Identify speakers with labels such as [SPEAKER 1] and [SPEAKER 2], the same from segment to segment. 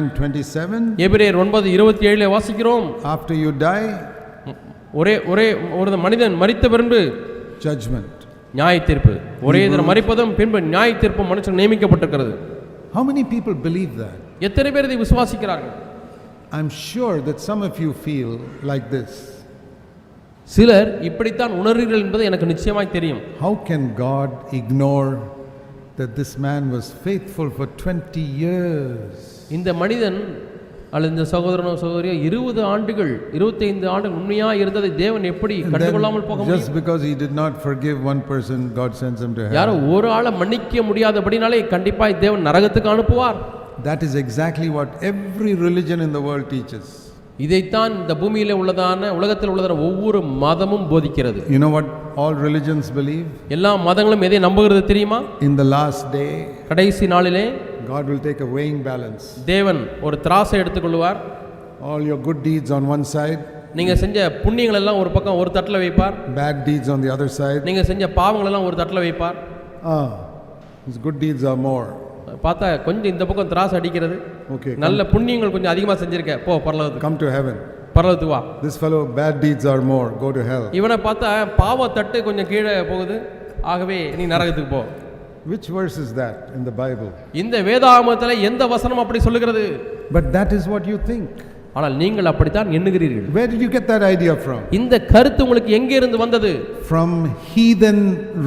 [SPEAKER 1] 9:27
[SPEAKER 2] எபிரேயர் ஒன்பது இருபத்தி ஏழுல வாசிக்கிறோம்
[SPEAKER 1] after you die
[SPEAKER 2] ஒரே ஒரே ஒரு மனிதன் மரித்த பின்பு
[SPEAKER 1] judgment.
[SPEAKER 2] நியாய தீர்ப்பு ஒரே தினம் மறிப்பதும் பின்பு நியாய தீர்ப்பு மனுஷன் நியமிக்கப்பட்டிருக்கிறது
[SPEAKER 1] How many people believe that?
[SPEAKER 2] எத்தனை பேர் இதை விசுவாசிக்கிறார்கள்
[SPEAKER 1] I'm sure that some of you feel like this.
[SPEAKER 2] சிலர் இப்படித்தான் உணர்வீர்கள் என்பது எனக்கு நிச்சயமாய் தெரியும்
[SPEAKER 1] How can God ignore that this man was faithful for 20 years?
[SPEAKER 2] இந்த மனிதன் அல்லது இந்த சகோதரனோ சகோதரியோ இருபது ஆண்டுகள் இருபத்தைந்து ஆண்டுகள் உண்மையா இருந்ததை தேவன் எப்படி கண்டுகொள்ளாமல் போக முடியும்
[SPEAKER 1] just because he did not forgive one person, God sends him to hell.
[SPEAKER 2] யாரோ ஒரு ஆளை மன்னிக்க முடியாதபடினாலே கண்டிப்பாய் தேவன் நரகத்துக்கு அனுப்புவார்
[SPEAKER 1] That is exactly what every religion in the world teaches.
[SPEAKER 2] இதைத்தான் இந்த பூமியில உள்ளதான உலகத்தில் உள்ளதான ஒவ்வொரு மதமும் போதிக்கிறது
[SPEAKER 1] You know what all religions believe?
[SPEAKER 2] எல்லா மதங்களும் எதை நம்புகிறது தெரியுமா
[SPEAKER 1] In the last day,
[SPEAKER 2] கடைசி நாளிலே
[SPEAKER 1] God will take a weighing balance.
[SPEAKER 2] தேவன் ஒரு திராசை எடுத்துக்கொள்வார்
[SPEAKER 1] All your good deeds on one side,
[SPEAKER 2] நீங்க செஞ்ச புண்ணியங்கள் எல்லாம் ஒரு பக்கம் ஒரு தட்டில் வைப்பார்
[SPEAKER 1] bad deeds on the other side.
[SPEAKER 2] நீங்க செஞ்ச பாவங்கள் எல்லாம் ஒரு தட்டில் வைப்பார்
[SPEAKER 1] Ah, his good deeds are more.
[SPEAKER 2] பார்த்தா கொஞ்சம் இந்த பக்கம் திராசு அடிக்கிறது
[SPEAKER 1] Okay,
[SPEAKER 2] நல்ல புண்ணியங்கள் கொஞ்சம் அதிகமாக செஞ்சிருக்க போ பரலோகத்துக்கு
[SPEAKER 1] come to heaven.
[SPEAKER 2] பரலோகத்துக்கு வா
[SPEAKER 1] This fellow, bad deeds are more. Go to hell.
[SPEAKER 2] இவனை பார்த்தா பாவ தட்டு கொஞ்சம் கீழே போகுது ஆகவே நீ நரகத்துக்கு போ
[SPEAKER 1] Which verse is that in the Bible?
[SPEAKER 2] இந்த வேதாகமத்தில் எந்த வசனம் அப்படி சொல்லுகிறது
[SPEAKER 1] But that is what you think.
[SPEAKER 2] ஆனால் நீங்கள் அப்படித்தான் எண்ணுகிறீர்கள்
[SPEAKER 1] Where did you get that idea from?
[SPEAKER 2] இந்த கருத்து உங்களுக்கு எங்கே இருந்து வந்தது
[SPEAKER 1] From heathen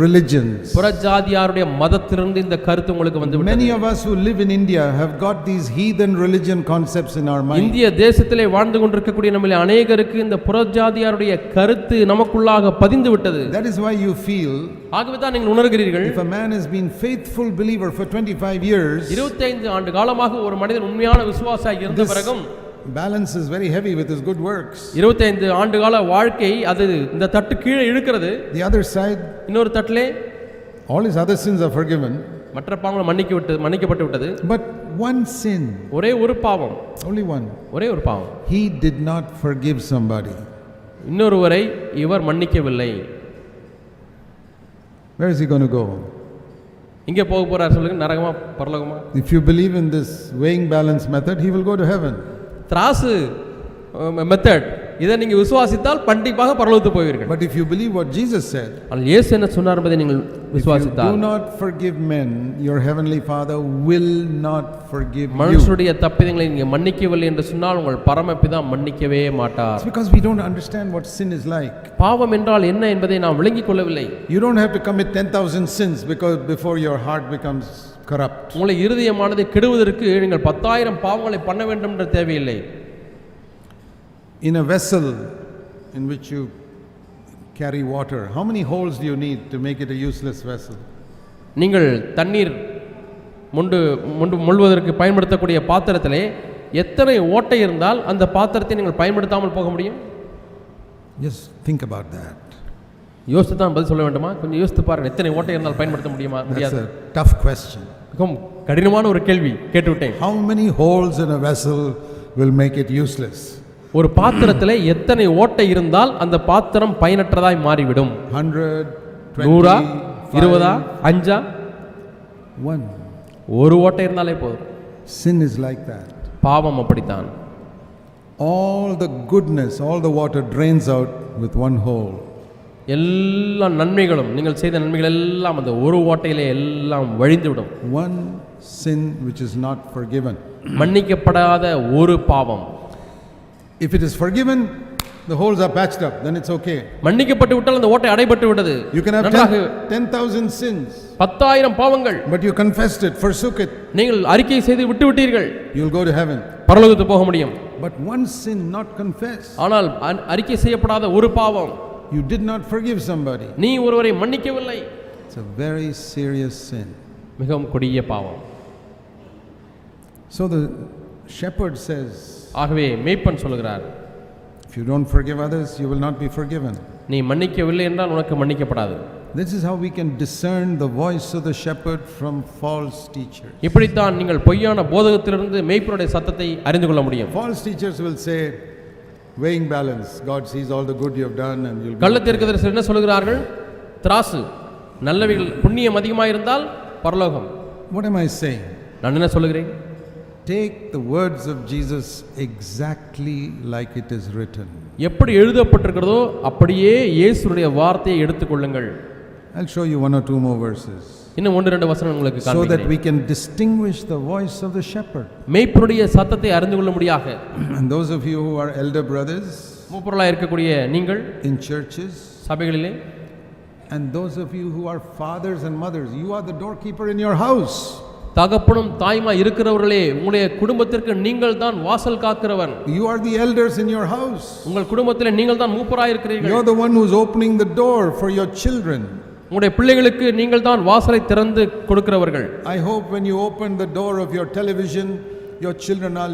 [SPEAKER 1] religions.
[SPEAKER 2] புறஜாதியாருடைய மதத்திலிருந்து இந்த கருத்து உங்களுக்கு வந்து.
[SPEAKER 1] Many of us who live in India have got these heathen religion concepts in our mind.
[SPEAKER 2] இந்திய தேசத்திலே வாழ்ந்து கொண்டிருக்கக்கூடிய நம்மள அநேகருக்கு இந்த புறஜாதியாருடைய கருத்து நமக்குள்ளாக பதிந்து விட்டது
[SPEAKER 1] That is why you feel
[SPEAKER 2] ஆகவே தான் நீங்கள் உணர்கிறீர்கள்
[SPEAKER 1] if a man has been faithful believer for 25 years,
[SPEAKER 2] இருபத்தைந்து ஆண்டு காலமாக ஒரு மனிதன் உண்மையான விசுவாசியாக இருந்த பிறகும்
[SPEAKER 1] balance is very heavy with his good works.
[SPEAKER 2] இருபத்தைந்து ஆண்டு கால வாழ்க்கை அது இந்த தட்டு கீழே இழுக்கிறது
[SPEAKER 1] The other side,
[SPEAKER 2] இன்னொரு தட்டிலே
[SPEAKER 1] all his other sins are forgiven,
[SPEAKER 2] மற்ற பாவங்களை மன்னிக்க விட்டு மன்னிக்கப்பட்டு விட்டது
[SPEAKER 1] but one sin,
[SPEAKER 2] ஒரே ஒரு பாவம்
[SPEAKER 1] only one,
[SPEAKER 2] ஒரே ஒரு பாவம்
[SPEAKER 1] he did not forgive somebody.
[SPEAKER 2] இன்னொருவரை இவர் மன்னிக்கவில்லை
[SPEAKER 1] Where is he going to go?
[SPEAKER 2] இங்கே போக போறார் சொல்லுங்க நரகமா பரலோகமா
[SPEAKER 1] If you believe in this weighing balance method, he will go to heaven.
[SPEAKER 2] திராசு மெத்தட் இதை நீங்க விசுவாசித்தால் கண்டிப்பாக பரலோகத்துக்கு போவீர்கள்
[SPEAKER 1] But if you believe what Jesus said,
[SPEAKER 2] ஆனால் இயேசு என்ன சொன்னார் என்பதை நீங்கள் விசுவாசித்தால்
[SPEAKER 1] not forgive men, your heavenly Father will not forgive you.
[SPEAKER 2] மனுஷருடைய தப்பிதங்களை நீங்க மன்னிக்கவில்லை என்று சொன்னால் உங்கள் பரமபிதா மன்னிக்கவே மாட்டார்
[SPEAKER 1] because we don't understand what sin is like.
[SPEAKER 2] பாவம் என்றால் என்ன என்பதை நாம் விளங்கிக் கொள்ளவில்லை
[SPEAKER 1] You don't have to commit 10,000 sins because before your heart becomes corrupt.
[SPEAKER 2] உங்களை இருதயமானதை கெடுவதற்கு நீங்கள் பத்தாயிரம் பாவங்களை பண்ண வேண்டும் என்ற தேவையில்லை
[SPEAKER 1] In a vessel in which you carry water, how many holes do you need to make it a useless vessel?
[SPEAKER 2] நீங்கள் தண்ணீர் முண்டு முண்டு முழுவதற்கு பயன்படுத்தக்கூடிய பாத்திரத்திலே எத்தனை ஓட்டை இருந்தால் அந்த பாத்திரத்தை நீங்கள் பயன்படுத்தாமல் போக முடியும்
[SPEAKER 1] Just think about that.
[SPEAKER 2] யோசித்து தான் பதில் சொல்ல வேண்டுமா? கொஞ்சம் யோசித்து பாருங்க எத்தனை ஓட்டை இருந்தால் பயன்படுத்த முடியுமா? முடியாது.
[SPEAKER 1] tough question.
[SPEAKER 2] மிகவும் கடினமான ஒரு கேள்வி கேட்டுவிட்டேன்.
[SPEAKER 1] How many holes in a vessel will make it useless?
[SPEAKER 2] ஒரு பாத்திரத்தில் எத்தனை ஓட்டை இருந்தால் அந்த பாத்திரம் பயனற்றதாய் மாறிவிடும்?
[SPEAKER 1] 100,
[SPEAKER 2] நூறா?
[SPEAKER 1] 20,
[SPEAKER 2] இருபதா? அஞ்சா?
[SPEAKER 1] One.
[SPEAKER 2] ஒரு ஓட்டை இருந்தாலே போதும்.
[SPEAKER 1] Sin is like that.
[SPEAKER 2] பாவம் அப்படித்தான்.
[SPEAKER 1] All the goodness, all the water drains out with one hole.
[SPEAKER 2] எல்லா நன்மைகளும் நீங்கள் செய்த நன்மைகள் எல்லாம் அந்த ஒரு ஓட்டையிலே எல்லாம் வழிந்துவிடும்.
[SPEAKER 1] One sin which is not forgiven.
[SPEAKER 2] மன்னிக்கப்படாத ஒரு பாவம்.
[SPEAKER 1] If it is forgiven, the holes are patched up, then it's okay.
[SPEAKER 2] மன்னிக்கப்பட்டு விட்டால் அந்த ஓட்டை அடைபட்டு விட்டது.
[SPEAKER 1] You can have
[SPEAKER 2] நன்றாக
[SPEAKER 1] 10 10,000 sins,
[SPEAKER 2] பத்தாயிரம் பாவங்கள்.
[SPEAKER 1] But you confessed it, forsook it,
[SPEAKER 2] நீங்கள் அறிக்கை செய்து விட்டு விட்டீர்கள்.
[SPEAKER 1] You'll go to heaven.
[SPEAKER 2] பரலோகத்துக்கு போக முடியும்.
[SPEAKER 1] But one sin not confessed,
[SPEAKER 2] ஆனால் அறிக்கை செய்யப்படாத ஒரு பாவம்.
[SPEAKER 1] You did not forgive somebody.
[SPEAKER 2] நீ ஒருவரை மன்னிக்கவில்லை
[SPEAKER 1] It's a very serious sin.
[SPEAKER 2] மிகவும் கொடிய பாவம்
[SPEAKER 1] So the shepherd says,
[SPEAKER 2] ஆகவே மேய்ப்பன் சொல்கிறார்
[SPEAKER 1] if you don't forgive others, you will not be forgiven.
[SPEAKER 2] நீ மன்னிக்கவில்லை என்றால் உனக்கு மன்னிக்கப்படாது
[SPEAKER 1] This is how we can discern the voice of the shepherd from false teachers.
[SPEAKER 2] இப்படித்தான் நீங்கள் பொய்யான போதகத்திலிருந்து மேய்ப்பனுடைய சத்தத்தை அறிந்து கொள்ள முடியும்
[SPEAKER 1] False teachers will say, weighing balance, God sees all the good you have done and you'll be.
[SPEAKER 2] கள்ளத்திற்கு என்ன சொல்கிறார்கள் திராசு நல்லவைகள் புண்ணியம் அதிகமாக இருந்தால் பரலோகம்
[SPEAKER 1] What am I saying?
[SPEAKER 2] நான் என்ன சொல்லுகிறேன்
[SPEAKER 1] take the words of Jesus exactly like it is written.
[SPEAKER 2] எப்படி எழுதப்பட்டிருக்கிறதோ அப்படியே இயேசுடைய வார்த்தையை எடுத்துக்கொள்ளுங்கள்
[SPEAKER 1] I'll show you one or two more verses
[SPEAKER 2] இன்னும் ஒன்று ரெண்டு வசனம் உங்களுக்கு
[SPEAKER 1] so that
[SPEAKER 2] காண்பிக்கிறேன்
[SPEAKER 1] we can distinguish the voice of the shepherd.
[SPEAKER 2] மெய்ப்பனுடைய சத்தத்தை அறிந்து கொள்ள முடியாக
[SPEAKER 1] And those of you who are elder brothers
[SPEAKER 2] மூப்பொருளாக இருக்கக்கூடிய நீங்கள்
[SPEAKER 1] in churches,
[SPEAKER 2] சபைகளிலே
[SPEAKER 1] and those of you who are fathers and mothers, you are the doorkeeper in your house.
[SPEAKER 2] தகப்பனும் தாய்மா இருக்கிறவர்களே உங்களுடைய குடும்பத்திற்கு நீங்கள் தான் வாசல் காக்கிறவன்
[SPEAKER 1] You are the elders in your house.
[SPEAKER 2] உங்கள் குடும்பத்தில் நீங்கள் தான் மூப்பராக இருக்கிறீர்கள்
[SPEAKER 1] You're the one who's opening the door for your children.
[SPEAKER 2] உங்களுடைய பிள்ளைகளுக்கு நீங்கள் தான் வாசலை திறந்து கொடுக்கிறவர்கள்
[SPEAKER 1] I hope when you open the door of your television, your children are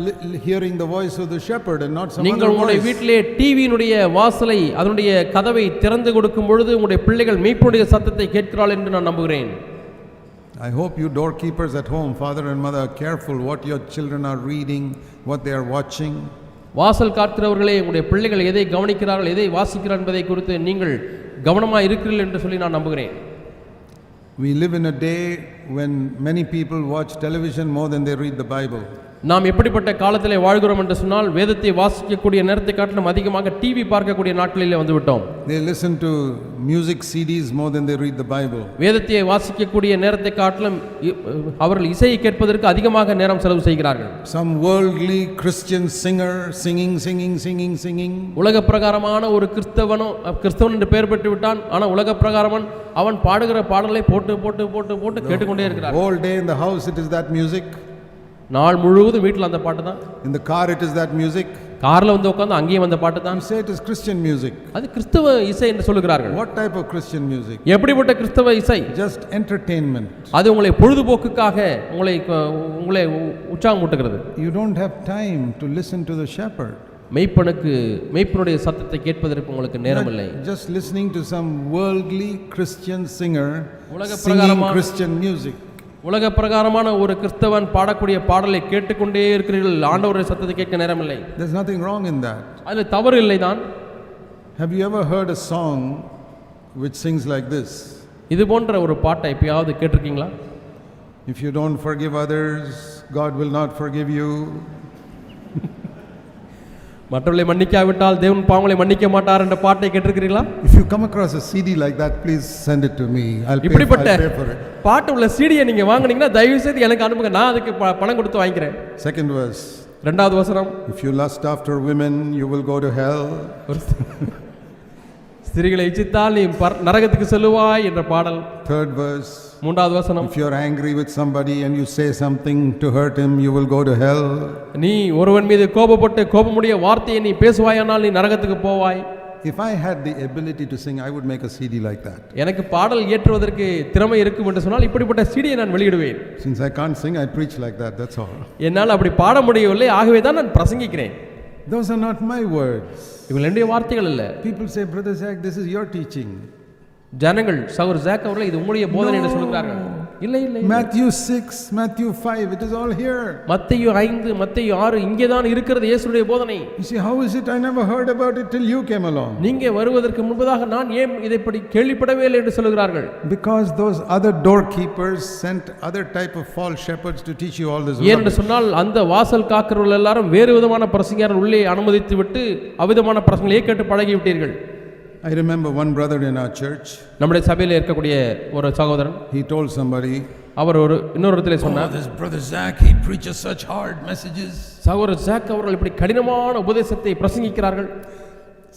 [SPEAKER 1] hearing the voice of the shepherd and not some
[SPEAKER 2] நீங்கள் உங்களுடைய. வீட்டிலே டிவியினுடைய வாசலை அதனுடைய கதவை திறந்து கொடுக்கும் பொழுது உங்களுடைய பிள்ளைகள் மெய்ப்பனுடைய சத்தத்தை கேட்கிறாள் என்று நான் நம்புகிறேன்
[SPEAKER 1] I hope you doorkeepers at home, father and mother, are careful what your children are reading, what they are watching.
[SPEAKER 2] வாசல் காக்கிறவர்களே உங்களுடைய பிள்ளைகள் எதை கவனிக்கிறார்கள் எதை வாசிக்கிறார்கள் என்பதை குறித்து நீங்கள் கவனமாக இருக்கிறீர்கள் என்று சொல்லி நான் நம்புகிறேன்
[SPEAKER 1] We live in a day when many people watch television more than they read the Bible.
[SPEAKER 2] நாம் எப்படிப்பட்ட காலத்திலே வாழ்கிறோம் என்று சொன்னால் வேதத்தை வாசிக்கக்கூடிய நேரத்தை காட்டிலும் அதிகமாக டிவி பார்க்கக்கூடிய நாட்களிலே வந்துவிட்டோம்
[SPEAKER 1] They listen to music CDs more than they read the Bible.
[SPEAKER 2] வேதத்தை வாசிக்கக்கூடிய நேரத்தை காட்டிலும் அவர்கள் இசையை கேட்பதற்கு அதிகமாக நேரம் செலவு செய்கிறார்கள்
[SPEAKER 1] Some worldly Christian singer singing, singing, singing, singing.
[SPEAKER 2] உலக பிரகாரமான ஒரு கிறிஸ்தவனும் அஹ், கிறிஸ்தவன் என்று பெயர் பெற்று விட்டான் ஆனால் உலக பிரகாரமன் அவன் பாடுகிற பாடலை போட்டு போட்டு போட்டு போட்டு கேட்டுக்கொண்டே இருக்கிறார்
[SPEAKER 1] Whole day in the house it is that music.
[SPEAKER 2] நாள் முழுவதும் வீட்டில் அந்த பாட்டு தான்
[SPEAKER 1] the car it is that music.
[SPEAKER 2] காரில் வந்து உட்காந்து அங்கேயும் அந்த பாட்டு தான்
[SPEAKER 1] say it is Christian music.
[SPEAKER 2] அது கிறிஸ்தவ இசை என்று சொல்லுகிறார்கள்
[SPEAKER 1] What type of Christian music?
[SPEAKER 2] எப்படிப்பட்ட கிறிஸ்தவ இசை
[SPEAKER 1] Just entertainment.
[SPEAKER 2] அது உங்களை பொழுதுபோக்குக்காக உங்களை உங்களை உ- உற்சாகமூட்டுகிறது
[SPEAKER 1] You don't have time to listen to the shepherd.
[SPEAKER 2] மெய்ப்பனுக்கு மெய்ப்பனுடைய சத்தத்தை கேட்பதற்கு உங்களுக்கு நேரம் இல்லை
[SPEAKER 1] Just listening to some worldly Christian singer
[SPEAKER 2] உலக
[SPEAKER 1] singing
[SPEAKER 2] பிரகாரமா-
[SPEAKER 1] Christian music.
[SPEAKER 2] உலக பிரகாரமான ஒரு கிறிஸ்தவன் பாடக்கூடிய பாடலை கேட்டுக்கொண்டே இருக்கிறீர்கள் ஆண்டவருடைய சத்தத்தை கேட்க நேரம் இல்லை
[SPEAKER 1] There's nothing wrong in that.
[SPEAKER 2] அதில் தவறு இல்லை தான்
[SPEAKER 1] Have you ever heard a song which sings like this?
[SPEAKER 2] இது போன்ற ஒரு பாட்டை எப்பயாவது கேட்டிருக்கீங்களா
[SPEAKER 1] If you don't forgive others, God will not forgive you.
[SPEAKER 2] மற்றவர்களை மன்னிக்காவிட்டால் தேவன் பாவங்களை மன்னிக்க மாட்டார் என்ற பாட்டை கேட்டிருக்கிறீங்களா
[SPEAKER 1] If you come across a CD like that, please send it to me. I'll pay,
[SPEAKER 2] இப்படிப்பட்ட
[SPEAKER 1] I'll pay for it.
[SPEAKER 2] பாட்டு உள்ள சீடியை நீங்க வாங்குனீங்கன்னா தயவு செய்து எனக்கு அனுப்புங்க நான் அதுக்கு ப- பணம் கொடுத்து வாங்கிக்கிறேன்
[SPEAKER 1] Second verse.
[SPEAKER 2] ரெண்டாவது வசனம்
[SPEAKER 1] If you lust after women, you will go to hell.
[SPEAKER 2] ஒரு ஸ்திரீகளை இச்சித்தால் நீ பர- நரகத்துக்கு செல்லுவாய் என்ற பாடல்
[SPEAKER 1] Third verse.
[SPEAKER 2] மூன்றாவது வசனம்
[SPEAKER 1] If you're angry with somebody and you say something to hurt him, you will go to hell.
[SPEAKER 2] நீ ஒருவன் மீது கோபப்பட்டு கோபமுடைய வார்த்தையை நீ பேசுவாயானால் நீ நரகத்துக்கு போவாய்
[SPEAKER 1] If I had the ability to sing, I would make a CD like that.
[SPEAKER 2] எனக்கு பாடல் இயற்றுவதற்கு திறமை இருக்கும் என்று சொன்னால் இப்படிப்பட்ட சீடியை நான் வெளியிடுவேன்
[SPEAKER 1] Since I can't sing, I preach like that, that's all.
[SPEAKER 2] என்னால் அப்படி பாட முடியவில்லை ஆகவே தான் நான் பிரசங்கிக்கிறேன்
[SPEAKER 1] Those are not my words.
[SPEAKER 2] இவங்க என்னுடைய வார்த்தைகள் இல்லை
[SPEAKER 1] People say, Brother Zach, this is your teaching.
[SPEAKER 2] ஜனங்கள் சகோர் ஜாக் அவர்கள் இது உங்களுடைய போதனை என்று சொல்கிறார்கள் இல்லை இல்லை
[SPEAKER 1] Matthew 6, Matthew 5, it is all here.
[SPEAKER 2] Matthew ஐந்து மத்தையு ஆறு இங்கே தான் இருக்கிறது இயேசுடைய போதனை
[SPEAKER 1] You see, how is it I never heard about it till you came along?
[SPEAKER 2] நீங்க வருவதற்கு முன்பதாக நான் ஏன் இதை படி கேள்விப்படவே இல்லை என்று சொல்கிறார்கள்
[SPEAKER 1] Because those other doorkeepers sent other type of false shepherds to teach you all this.
[SPEAKER 2] ஏன் என்று. சொன்னால் அந்த வாசல் காக்கிறவர்கள் எல்லாரும் வேறு விதமான பிரசங்கியார் உள்ளே அனுமதித்து விட்டு அவிதமான பிரசங்களையே கேட்டு பழகி விட்டீர்கள்
[SPEAKER 1] I remember one brother in our church,
[SPEAKER 2] நம்முடைய சபையில் இருக்கக்கூடிய ஒரு சகோதரன்
[SPEAKER 1] he told somebody,
[SPEAKER 2] அவர் ஒரு இன்னொரு இடத்துல
[SPEAKER 1] Oh,
[SPEAKER 2] சொன்னார்
[SPEAKER 1] this brother Zach, he preaches such hard messages.
[SPEAKER 2] சகோதரர் ஜாக் அவர்கள் இப்படி கடினமான உபதேசத்தை பிரசங்கிக்கிறார்கள்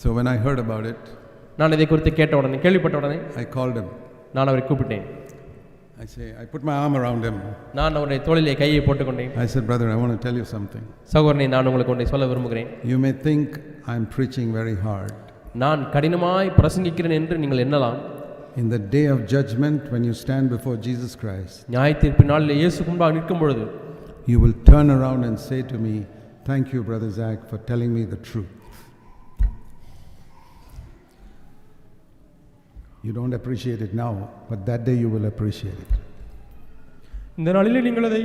[SPEAKER 1] So when I heard about it,
[SPEAKER 2] நான் இதை குறித்து கேட்ட உடனே கேள்விப்பட்ட உடனே
[SPEAKER 1] I called him.
[SPEAKER 2] நான் அவரை கூப்பிட்டேன்
[SPEAKER 1] I say, I put my arm around him.
[SPEAKER 2] நான் அவருடைய தோளிலே கையை போட்டுக்கொண்டேன்
[SPEAKER 1] I said, brother, I want to tell you something.
[SPEAKER 2] சகோதரனை நான் உங்களுக்கு ஒன்றை சொல்ல விரும்புகிறேன்
[SPEAKER 1] You may think I'm preaching very hard.
[SPEAKER 2] நான் கடினமாய் பிரசங்கிக்கிறேன் என்று நீங்கள் எண்ணலாம்
[SPEAKER 1] In the day of judgment, when you stand before Jesus Christ,
[SPEAKER 2] நியாயத்தீர்ப்பு நாளில் இயேசு முன்பாக நிற்கும் பொழுது
[SPEAKER 1] you will turn around and say to me, Thank you, Brother Zach, for telling me the truth. You don't appreciate it now, but that day you will appreciate it.
[SPEAKER 2] இந்த நாளிலே நீங்கள் அதை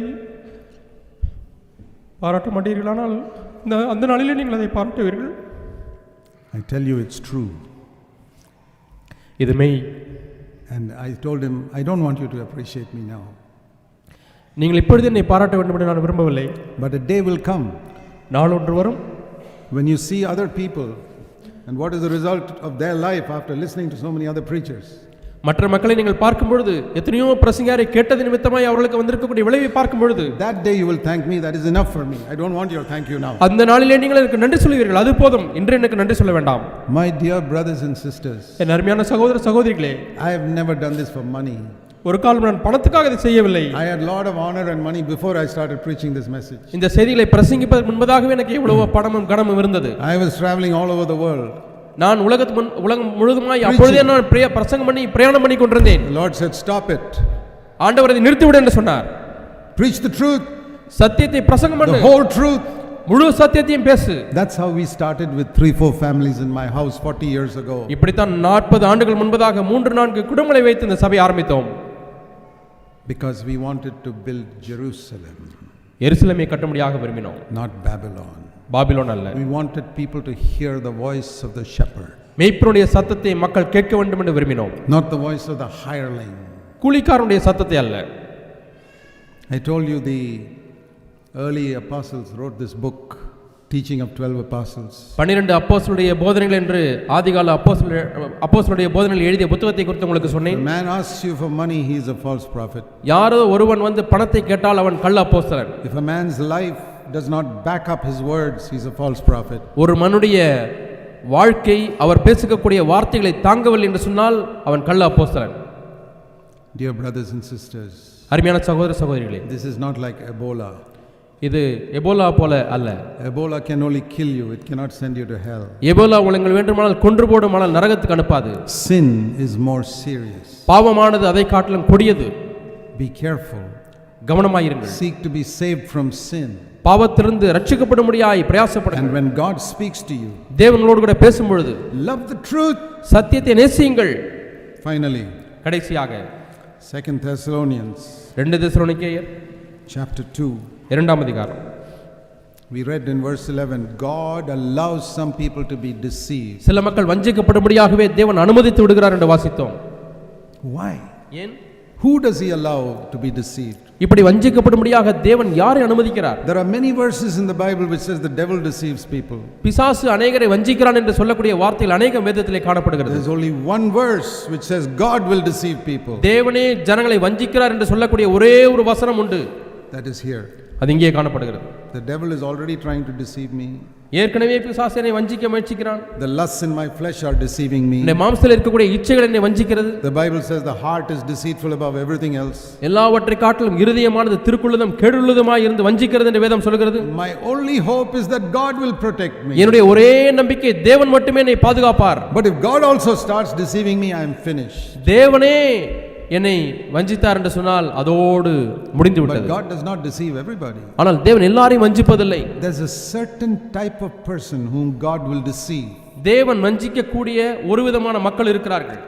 [SPEAKER 2] பாராட்ட மாட்டீர்களானால் இந்த அந்த நாளிலே நீங்கள் அதை பாராட்டுவீர்கள்
[SPEAKER 1] I tell you it's true.
[SPEAKER 2] இது மெய்
[SPEAKER 1] And I told him, I don't want you to appreciate me now.
[SPEAKER 2] நீங்கள் இப்பொழுது என்னை பாராட்ட வேண்டும் என்று நான் விரும்பவில்லை
[SPEAKER 1] But a day will come
[SPEAKER 2] நாளொன்று வரும்
[SPEAKER 1] when you see other people and what is the result of their life after listening to so many other preachers.
[SPEAKER 2] மற்ற மக்களை நீங்கள் பார்க்கும் பொழுது எத்தனையோ பிரசங்காரை கேட்டது நிமித்தமாய் அவர்களுக்கு வந்திருக்கக்கூடிய விளைவை பார்க்கும் பொழுது
[SPEAKER 1] That day you will thank me, that is enough for me. I don't want your thank you now.
[SPEAKER 2] அந்த நாளிலே நீங்கள் எனக்கு நன்றி சொல்லுவீர்கள் அது போதும் இன்று எனக்கு நன்றி சொல்ல வேண்டாம்
[SPEAKER 1] My dear brothers and sisters,
[SPEAKER 2] என் அருமையான சகோதர சகோதரிகளே
[SPEAKER 1] I have never done this for money.
[SPEAKER 2] ஒரு காலம் நான் பணத்துக்காக இதை செய்யவில்லை
[SPEAKER 1] I had a lot of honor and money before I started preaching this message.
[SPEAKER 2] இந்த செய்திகளை பிரசங்கிப்பதற்கு முன்பதாகவே எனக்கு எவ்வளவோ பணமும் கனமும் இருந்தது
[SPEAKER 1] I was traveling all over the world.
[SPEAKER 2] நான் உலகத்து முன் உலகம் முழுதுமாய் அப்பொழுதே நான் பிரிய பிரசங்கம் பண்ணி பிரயாணம் பண்ணி கொண்டிருந்தேன்.
[SPEAKER 1] The Lord said, Stop it.
[SPEAKER 2] ஆண்டவர் அதை நிறுத்திவிடு என்று சொன்னார்.
[SPEAKER 1] Preach the truth,
[SPEAKER 2] சத்தியத்தை பிரசங்கம்
[SPEAKER 1] the
[SPEAKER 2] பண்ணு
[SPEAKER 1] whole truth.
[SPEAKER 2] முழு சத்தியத்தையும் பேசு.
[SPEAKER 1] That's how we started with three, four families in my house 40 years ago.
[SPEAKER 2] இப்படித்தான் நாற்பது ஆண்டுகள் முன்பதாக மூன்று நான்கு குடும்பங்களை வைத்து இந்த சபை ஆரம்பித்தோம்.
[SPEAKER 1] Because we wanted to build Jerusalem,
[SPEAKER 2] எருசலேமை கட்டும்படியாக விரும்பினோம்.
[SPEAKER 1] Not Babylon.
[SPEAKER 2] பாபிலோன் அல்ல
[SPEAKER 1] We wanted people to hear the voice of the shepherd,
[SPEAKER 2] மெய்ப்பனுடைய சத்தத்தை மக்கள் கேட்க வேண்டும் என்று விரும்பினோம்
[SPEAKER 1] not the voice of the hireling.
[SPEAKER 2] கூலிக்காரனுடைய சத்தத்தை அல்ல
[SPEAKER 1] I told you the early apostles wrote this book, Teaching of 12 Apostles.
[SPEAKER 2] பன்னிரண்டு அப்போஸ்தலருடைய போதனைகள் என்று ஆதிகால அப்போஸ்தலர் அப்போஸ்தலருடைய போதனைகள் எழுதிய புத்தகத்தை குறித்து உங்களுக்கு
[SPEAKER 1] If a
[SPEAKER 2] சொன்னேன்
[SPEAKER 1] man asks you for money, he is a false prophet.
[SPEAKER 2] யாரோ ஒருவன் வந்து பணத்தை கேட்டால் அவன் கள்ள அப்போஸ்தலன்
[SPEAKER 1] If a man's life does not back up his words, he's a false prophet.
[SPEAKER 2] ஒரு மனுடைய வாழ்க்கை அவர் பேசுகக்கூடிய வார்த்தைகளை தாங்கவில்லை என்று சொன்னால் அவன் கள்ள அப்போஸ்தலன்
[SPEAKER 1] Dear brothers and sisters,
[SPEAKER 2] அருமையான சகோதர சகோதரிகளே
[SPEAKER 1] this is not like Ebola.
[SPEAKER 2] இது எபோலா போல அல்ல
[SPEAKER 1] Ebola can only kill you, it cannot send you to hell.
[SPEAKER 2] Ebola உலங்கள் வேண்டுமானால் கொன்று போடும் ஆனால் நரகத்துக்கு அனுப்பாது
[SPEAKER 1] Sin is more serious.
[SPEAKER 2] பாவமானது அதை காட்டிலும் கொடியது
[SPEAKER 1] Be careful.
[SPEAKER 2] கவனமாயிருங்கள்
[SPEAKER 1] Seek to be saved from sin.
[SPEAKER 2] பாவத்திலிருந்து ரட்சிக்கப்படும்படியாய் பிரயாசப்படுங்கள்
[SPEAKER 1] And when God speaks to you,
[SPEAKER 2] தேவங்களோடு கூட பேசும் பொழுது
[SPEAKER 1] love the truth.
[SPEAKER 2] சத்தியத்தை நேசியுங்கள்
[SPEAKER 1] Finally,
[SPEAKER 2] கடைசியாக
[SPEAKER 1] Second Thessalonians
[SPEAKER 2] ரெண்டு திசுரோனிக்கேயர்
[SPEAKER 1] chapter 2.
[SPEAKER 2] இரண்டாம் அதிகாரம்
[SPEAKER 1] We read in verse 11 God allows some people to be deceived.
[SPEAKER 2] சில மக்கள் வஞ்சிக்கப்படும்படியாகவே தேவன் அனுமதித்து விடுகிறார் என்று வாசித்தோம்
[SPEAKER 1] Why?
[SPEAKER 2] ஏன்
[SPEAKER 1] Who does He allow to be deceived?
[SPEAKER 2] இப்படி வஞ்சிக்கப்படும்படியாக தேவன் யாரை அனுமதிக்கிறார்
[SPEAKER 1] There are many verses in the Bible which says the devil deceives people.
[SPEAKER 2] பிசாசு அநேகரை வஞ்சிக்கிறான் என்று சொல்லக்கூடிய வார்த்தைகள் அநேகம் வேதத்திலே காணப்படுகிறது
[SPEAKER 1] There's only one verse which says God will deceive people.
[SPEAKER 2] தேவனே ஜனங்களை வஞ்சிக்கிறார் என்று சொல்லக்கூடிய ஒரே ஒரு வசனம் உண்டு
[SPEAKER 1] That is here.
[SPEAKER 2] அது இங்கே காணப்படுகிறது
[SPEAKER 1] The devil is already trying to deceive me.
[SPEAKER 2] ஏற்கனவே பிசாசு என்னை வஞ்சிக்க முயற்சிக்கிறான்
[SPEAKER 1] The lusts in my flesh are deceiving me.
[SPEAKER 2] என்னை மாம்சத்தில் இருக்கக்கூடிய இச்சைகள் என்னை வஞ்சிக்கிறது
[SPEAKER 1] The Bible says the heart is deceitful above everything else.
[SPEAKER 2] எல்லாவற்றை காட்டிலும் இருதயமானது திருக்குள்ளதும் கேடுள்ளதுமாய் இருந்து வஞ்சிக்கிறது என்று வேதம் சொல்கிறது
[SPEAKER 1] My only hope is that God will protect me.
[SPEAKER 2] என்னுடைய ஒரே நம்பிக்கை தேவன் மட்டுமே என்னை பாதுகாப்பார்
[SPEAKER 1] But if God also starts deceiving me, I am finished.
[SPEAKER 2] தேவனே என்னை வஞ்சித்தார் என்று சொன்னால் அதோடு முடிந்து விட்டது
[SPEAKER 1] God does not deceive everybody.
[SPEAKER 2] ஆனால் தேவன் எல்லாரையும் வஞ்சிப்பதில்லை
[SPEAKER 1] There's a certain type of person whom God will deceive.
[SPEAKER 2] தேவன் வஞ்சிக்கக்கூடிய ஒரு விதமான மக்கள் இருக்கிறார்கள்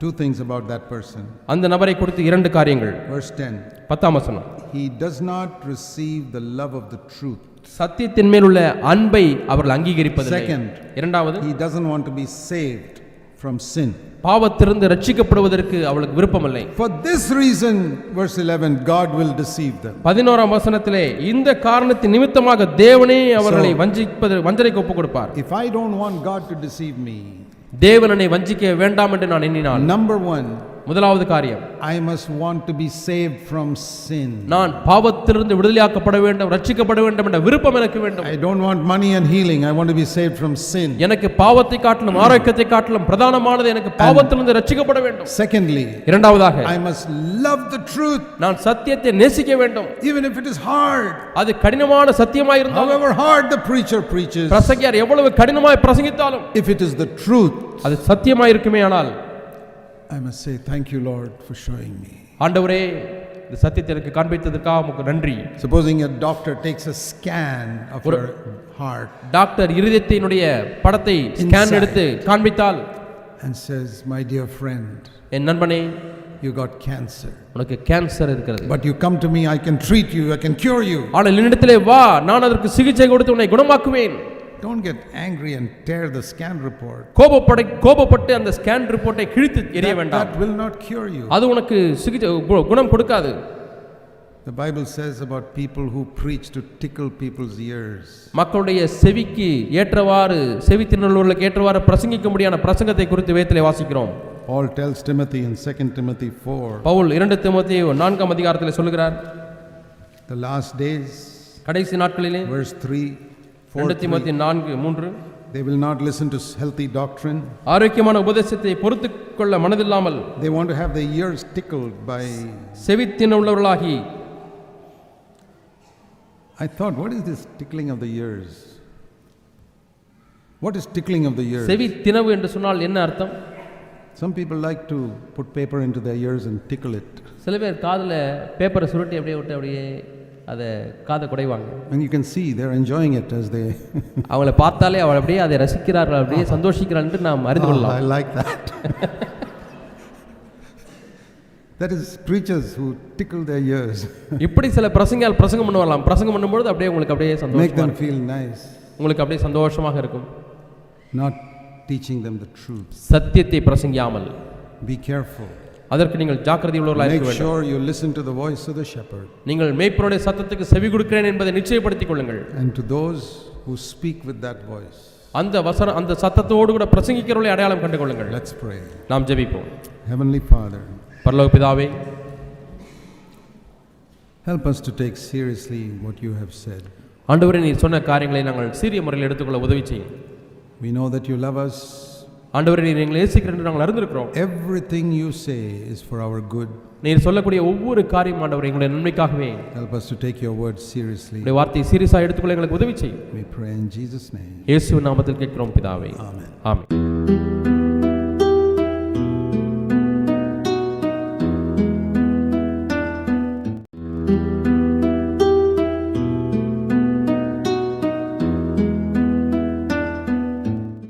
[SPEAKER 1] Two things about that person.
[SPEAKER 2] அந்த நபரை குறித்து இரண்டு காரியங்கள்
[SPEAKER 1] Verse 10
[SPEAKER 2] பத்தாம் வசனம்
[SPEAKER 1] He does not receive the love of the truth.
[SPEAKER 2] சத்தியத்தின் மேல் உள்ள அன்பை அவர்கள் அங்கீகரிப்பதில்லை
[SPEAKER 1] Second.
[SPEAKER 2] இரண்டாவது
[SPEAKER 1] He doesn't want to be saved from sin.
[SPEAKER 2] பாவத்திலிருந்து ரட்சிக்கப்படுவதற்கு அவளுக்கு விருப்பமில்லை
[SPEAKER 1] For this reason, verse 11, God will deceive them.
[SPEAKER 2] பதினோராம் வசனத்திலே இந்த காரணத்தின் நிமித்தமாக தேவனே அவர்களை வஞ்சிப்பது வஞ்சனைக்கு ஒப்புக் கொடுப்பார்
[SPEAKER 1] If I don't want God to deceive me,
[SPEAKER 2] தேவன் என்னை வஞ்சிக்க வேண்டாம் என்று நான் எண்ணினால்
[SPEAKER 1] number one,
[SPEAKER 2] முதலாவது காரியம்
[SPEAKER 1] I must want to be saved from sin.
[SPEAKER 2] நான் பாவத்திலிருந்து விடுதலையாக்கப்பட வேண்டும் ரட்சிக்கப்பட வேண்டும் என்ற விருப்பம் எனக்கு வேண்டும்
[SPEAKER 1] I don't want money and healing. I want to be saved from sin.
[SPEAKER 2] எனக்கு பாவத்தை காட்டிலும் ஆரோக்கியத்தை காட்டிலும் பிரதானமானது எனக்கு பாவத்திலிருந்து ரட்சிக்கப்பட வேண்டும்
[SPEAKER 1] Secondly,
[SPEAKER 2] இரண்டாவதாக
[SPEAKER 1] I must love the truth,
[SPEAKER 2] நான் சத்தியத்தை நேசிக்க வேண்டும்
[SPEAKER 1] even if it is hard.
[SPEAKER 2] அது கடினமான சத்தியமாய் இருந்தாலும்
[SPEAKER 1] However hard the preacher preaches,
[SPEAKER 2] பிரசங்கியார் எவ்வளவு கடினமாய் பிரசங்கித்தாலும்
[SPEAKER 1] if it is the truth,
[SPEAKER 2] அது சத்தியமாய் இருக்குமே ஆனால்
[SPEAKER 1] I must say, Thank you, Lord, for showing me.
[SPEAKER 2] ஆண்டவரே இந்த சத்தியத்தை எனக்கு காண்பித்ததற்காக உமக்கு நன்றி
[SPEAKER 1] Supposing a doctor takes a scan of your heart
[SPEAKER 2] doctor இருதயத்தினுடைய படத்தை ஸ்கேன். எடுத்து காண்பித்தால்
[SPEAKER 1] and says, My dear friend,
[SPEAKER 2] என் நண்பனே
[SPEAKER 1] you got cancer.
[SPEAKER 2] உனக்கு கேன்சர் இருக்கிறது
[SPEAKER 1] But you come to me, I can treat you, I can cure you.
[SPEAKER 2] ஆனால் என்னிடத்திலே வா நான் அதற்கு சிகிச்சை கொடுத்து உன்னை குணமாக்குவேன்
[SPEAKER 1] Don't get angry and tear the scan report.
[SPEAKER 2] கோபப்பட கோபப்பட்டு அந்த ஸ்கேன் ரிப்போர்ட்டை கிழித்து எரிய
[SPEAKER 1] That,
[SPEAKER 2] வேண்டாம்
[SPEAKER 1] that will not cure you.
[SPEAKER 2] அது உனக்கு சிகிச்சை கு- குணம் கொடுக்காது
[SPEAKER 1] The Bible says about people who preach to tickle people's ears.
[SPEAKER 2] மக்களுடைய செவிக்கு ஏற்றவாறு செவி திண்ணலுள்ளக்கு ஏற்றவாறு பிரசங்கிக்கும்படியான பிரசங்கத்தை குறித்து வேத்திலே வாசிக்கிறோம்
[SPEAKER 1] Paul tells Timothy in 2 Timothy 4
[SPEAKER 2] Pavul இரண்டு தீமோத்தேயு நான்காம் அதிகாரத்தில் சொல்லுகிறார்
[SPEAKER 1] the last days,
[SPEAKER 2] கடைசி நாட்களிலே
[SPEAKER 1] verse 3
[SPEAKER 2] இரண்டு
[SPEAKER 1] 4
[SPEAKER 2] தீமோத்தி நான்கு மூன்று
[SPEAKER 1] they will not listen to healthy doctrine.
[SPEAKER 2] ஆரோக்கியமான உபதேசத்தை பொறுத்து கொள்ள மனதில்லாமல்
[SPEAKER 1] They want to have their ears tickled by.
[SPEAKER 2] செவித்தின உள்ளவர்களாகி
[SPEAKER 1] I thought, what is this tickling of the ears? What is tickling of the ears?
[SPEAKER 2] செவி தினவு என்று சொன்னால் என்ன அர்த்தம்
[SPEAKER 1] Some people like to put paper into their ears and tickle it.
[SPEAKER 2] சில பேர் காதில் பேப்பரை சுருட்டி அப்படியே விட்டு அப்படியே அதை காதை குடைவாங்க
[SPEAKER 1] And you can see they're enjoying it as they.
[SPEAKER 2] அவங்கள பார்த்தாலே அவள் அப்படியே அதை ரசிக்கிறார்கள் அப்படியே சந்தோஷிக்கிறாள் என்று நாம் அறிந்து
[SPEAKER 1] Oh,
[SPEAKER 2] கொள்ளலாம்
[SPEAKER 1] I like that. that is preachers who tickle their ears,
[SPEAKER 2] இப்படி சில பிரசங்கால் பிரசங்கம் பண்ணுவாங்களாம் பிரசங்கம் பண்ணும்பொழுது அப்படியே உங்களுக்கு அப்படியே சந்தோஷமா
[SPEAKER 1] them
[SPEAKER 2] இருக்கும்.
[SPEAKER 1] feel nice,
[SPEAKER 2] உங்களுக்கு அப்படியே சந்தோஷமாக இருக்கும்
[SPEAKER 1] not teaching them the truth.
[SPEAKER 2] சத்தியத்தை பிரசங்கியாமல்
[SPEAKER 1] Be careful.
[SPEAKER 2] அதற்கு நீங்கள் ஜாக்கிரதை உள்ளவர்களாக இருக்க வேண்டும்
[SPEAKER 1] sure you listen to the voice of the shepherd.
[SPEAKER 2] நீங்கள் மேய்ப்பனுடைய சத்தத்துக்கு செவி கொடுக்கிறேன் என்பதை நிச்சயப்படுத்திக் கொள்ளுங்கள்
[SPEAKER 1] And to those who speak with that voice,
[SPEAKER 2] அந்த வசனம் அந்த சத்தத்தோடு கூட பிரசங்கிக்கிறவர்களை அடையாளம் கண்டு கொள்ளுங்கள்
[SPEAKER 1] let's pray.
[SPEAKER 2] நாம் ஜெபிப்போம்
[SPEAKER 1] Heavenly Father,
[SPEAKER 2] பரலோக பிதாவே
[SPEAKER 1] help us to take seriously what you have said.
[SPEAKER 2] ஆண்டவரே நீர் சொன்ன காரியங்களை நாங்கள் சீரிய முறையில் எடுத்துக்கொள்ள உதவி செய்யும்
[SPEAKER 1] We know that you love us.
[SPEAKER 2] ஆண்டவரே நீர் எங்களை நேசிக்கிறேன் என்று நாங்கள் அறிந்திருக்கிறோம்
[SPEAKER 1] Everything you say is for our good.
[SPEAKER 2] நீர் சொல்லக்கூடிய ஒவ்வொரு காரியம் ஆண்டவரே எங்களுடைய நன்மைக்காகவே
[SPEAKER 1] Help us to take your word seriously.
[SPEAKER 2] உடைய வார்த்தையை சீரியஸாக எடுத்துக்கொள்ள எங்களுக்கு உதவி செய்யும்
[SPEAKER 1] We pray in Jesus' name.
[SPEAKER 2] இயேசுவின் நாமத்தில் கேட்கிறோம் பிதாவே
[SPEAKER 1] Amen.
[SPEAKER 2] ஆமென்